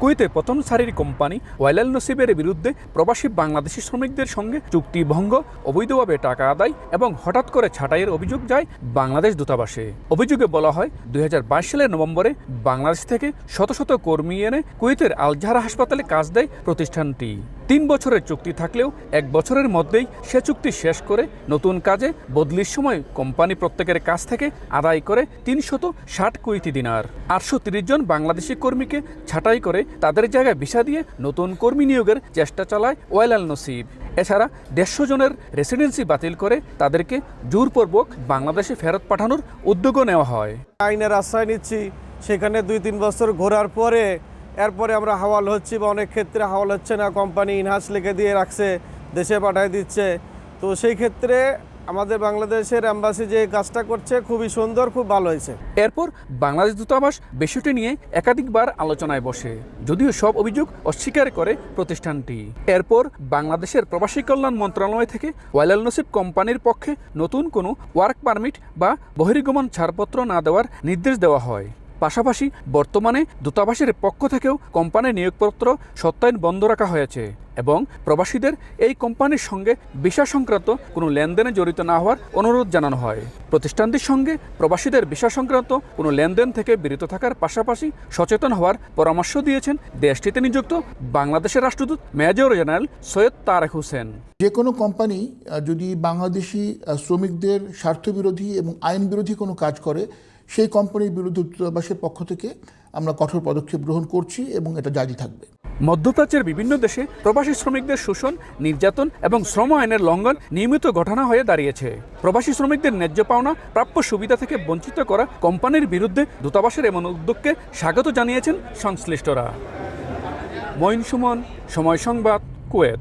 কুয়েতে প্রথম সারির কোম্পানি ওয়াইলাল নসিবের বিরুদ্ধে প্রবাসী বাংলাদেশি শ্রমিকদের সঙ্গে চুক্তি ভঙ্গ, অবৈধভাবে টাকা আদায় এবং হঠাৎ করে ছাঁটাইয়ের অভিযোগ যায় বাংলাদেশ দূতাবাসে। অভিযোগে বলা হয়, দুই হাজার বাইশ সালের নভেম্বরে বাংলাদেশ থেকে শত শত কর্মী এনে কুয়েতের আলজাহারা হাসপাতালে কাজ দেয় প্রতিষ্ঠানটি। তিন বছরের চুক্তি থাকলেও এক বছরের মধ্যেই সে চুক্তি শেষ করে নতুন কাজে বদলির সময় কোম্পানি প্রত্যেকের কাছ থেকে আদায় করে তিনশত ষাট কুইতি দিনার। আটশো জন বাংলাদেশি কর্মীকে ছাঁটাই করে তাদের জায়গায় ভিসা দিয়ে নতুন কর্মী নিয়োগের চেষ্টা চালায় ওয়াইলাল নসিব। এছাড়া দেড়শো জনের রেসিডেন্সি বাতিল করে তাদেরকে জোরপূর্বক বাংলাদেশে ফেরত পাঠানোর উদ্যোগও নেওয়া হয়। আইনের আশ্রয় নিচ্ছি। সেখানে দুই তিন বছর ঘোরার পরে এরপরে আমরা হাওয়াল হচ্ছি বা অনেক ক্ষেত্রে হাওয়াল হচ্ছে না, কোম্পানি ইনহাস লিখে দিয়ে রাখছে, দেশে পাঠায় দিচ্ছে। তো সেই ক্ষেত্রে আমাদের বাংলাদেশের অ্যাম্বাসি যে কাজটা করছে খুবই সুন্দর, খুব ভালো হয়েছে। এরপর বাংলাদেশ দূতাবাস বিষয়টি নিয়ে একাধিকবার আলোচনায় বসে, যদিও সব অভিযোগ অস্বীকার করে প্রতিষ্ঠানটি। এরপর বাংলাদেশের প্রবাসী কল্যাণ মন্ত্রণালয় থেকে ওয়াইলাল নসিব কোম্পানির পক্ষে নতুন কোনো ওয়ার্ক পারমিট বা বহির্গমন ছাড়পত্র না দেওয়ার নির্দেশ দেওয়া হয়। পাশাপাশি বর্তমানে দূতাবাসের পক্ষ থেকেও কোম্পানির নিয়োগপত্র সত্যায়ন বন্ধ রাখা হয়েছে এবং প্রবাসীদের এই কোম্পানির সঙ্গে ভিসা সংক্রান্ত কোনো লেনদেনে জড়িত না হওয়ার অনুরোধ জানানো হয়। প্রতিষ্ঠানটির সঙ্গে প্রবাসীদের ভিসা সংক্রান্ত কোনো লেনদেন থেকে বিরত থাকার পাশাপাশি সচেতন হওয়ার পরামর্শ দিয়েছেন দেশটিতে নিযুক্ত বাংলাদেশের রাষ্ট্রদূত মেজর জেনারেল সৈয়দ তারেক হোসেন। যে কোনো কোম্পানি যদি বাংলাদেশি শ্রমিকদের স্বার্থবিরোধী এবং আইন বিরোধী কোনো কাজ করে সেই কোম্পানির বিরুদ্ধে দূতাবাসের পক্ষ থেকে আমরা কঠোর পদক্ষেপ গ্রহণ করছি এবং এটা জারি থাকবে। মধ্যপ্রাচ্যের বিভিন্ন দেশে প্রবাসী শ্রমিকদের শোষণ, নির্যাতন এবং শ্রম আইনের লঙ্ঘন নিয়মিত ঘটনা হয়ে দাঁড়িয়েছে। প্রবাসী শ্রমিকদের ন্যায্য পাওনা, প্রাপ্য সুবিধা থেকে বঞ্চিত করা কোম্পানির বিরুদ্ধে দূতাবাসের এমন উদ্যোগকে স্বাগত জানিয়েছেন সংশ্লিষ্টরা। মঈন সুমন সময় সংবাদ, কুয়েত।